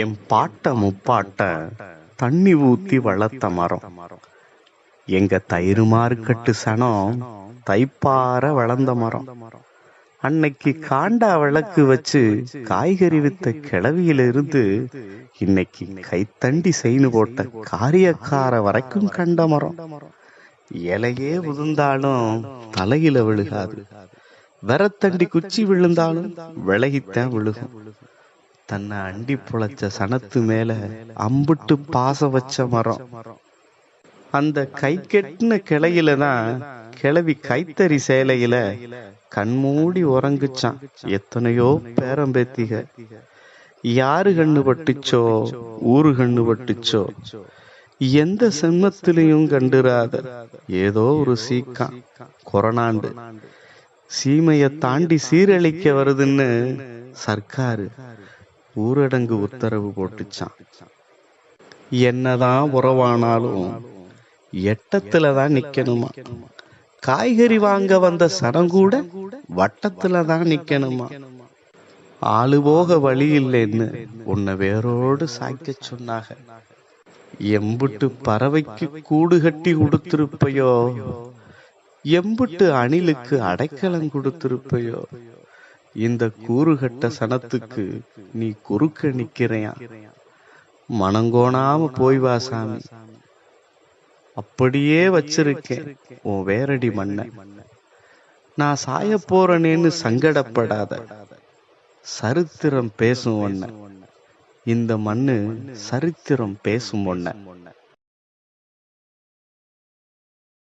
என் பாட்ட முப்பாட்ட தண்ணி ஊத்தி வளர்த்த மரம். எங்க தயிர் கட்டு சனம் தைப்பார வளர்ந்த மரம். அன்னைக்கு காண்டா விளக்கு வச்சு காய்கறி வித்த கிளவியிலிருந்து இன்னைக்கு கைத்தண்டி செய்து போட்ட காரியக்கார வரைக்கும் கண்ட மரம். இலையே உதிர்ந்தாலும் தலையில விழுகாது. வரத்தண்டி குச்சி விழுந்தாலும் விலகித்தான் விழுகும். தன்னை அண்டி புழைச்ச சனத்து மேல அம்புட்டு பாச வச்ச மரம். அந்த கை கெட்டின கிளையில தான் கிளவி கைத்தறி சேலையில கண்மூடி உறங்குச்சான். எத்தனையோ பேரம்பேத்திக. யாரு கண்ணு பட்டுச்சோ ஊரு கண்ணு பட்டுச்சோ. எந்த செம்மத்திலையும் கண்டுராத. ஏதோ ஒரு சீக்கான் கொரோனாண்டு. சீமைய தாண்டி சீரழிக்க வருதுன்னு சர்க்காரு. ஊரடங்கு உத்தரவு போட்டுச்சான் என்னதான் உறவானாலும் எட்டத்துல தான் நிக்கணுமா? காய்கறி வாங்க வந்த சனம் கூட வட்டத்துல தான் நிக்கணுமா? ஆளு போக வழி இல்லைன்னு உன்னை வேரோடு சாய்க்க சொன்னாங்க எம்புட்டு பறவைக்கு கூடு கட்டி கொடுத்திருப்பையோ எம்புட்டு அணிலுக்கு அடைக்கலம் கொடுத்திருப்பையோ? இந்த கூறுகட்ட சனத்துக்கு நீ குறுக்க நிக்கிறையா மனங்கோணாம போய் வா சாமி. அப்படியே வச்சிருக்கேன். உன் வேரடி மண்ண. நான் சாய போறனேன்னு சங்கடப்படாத. சரித்திரம் பேசும் ஒன்ன இந்த மண்ணு சரித்திரம் பேசும் ஒன்ன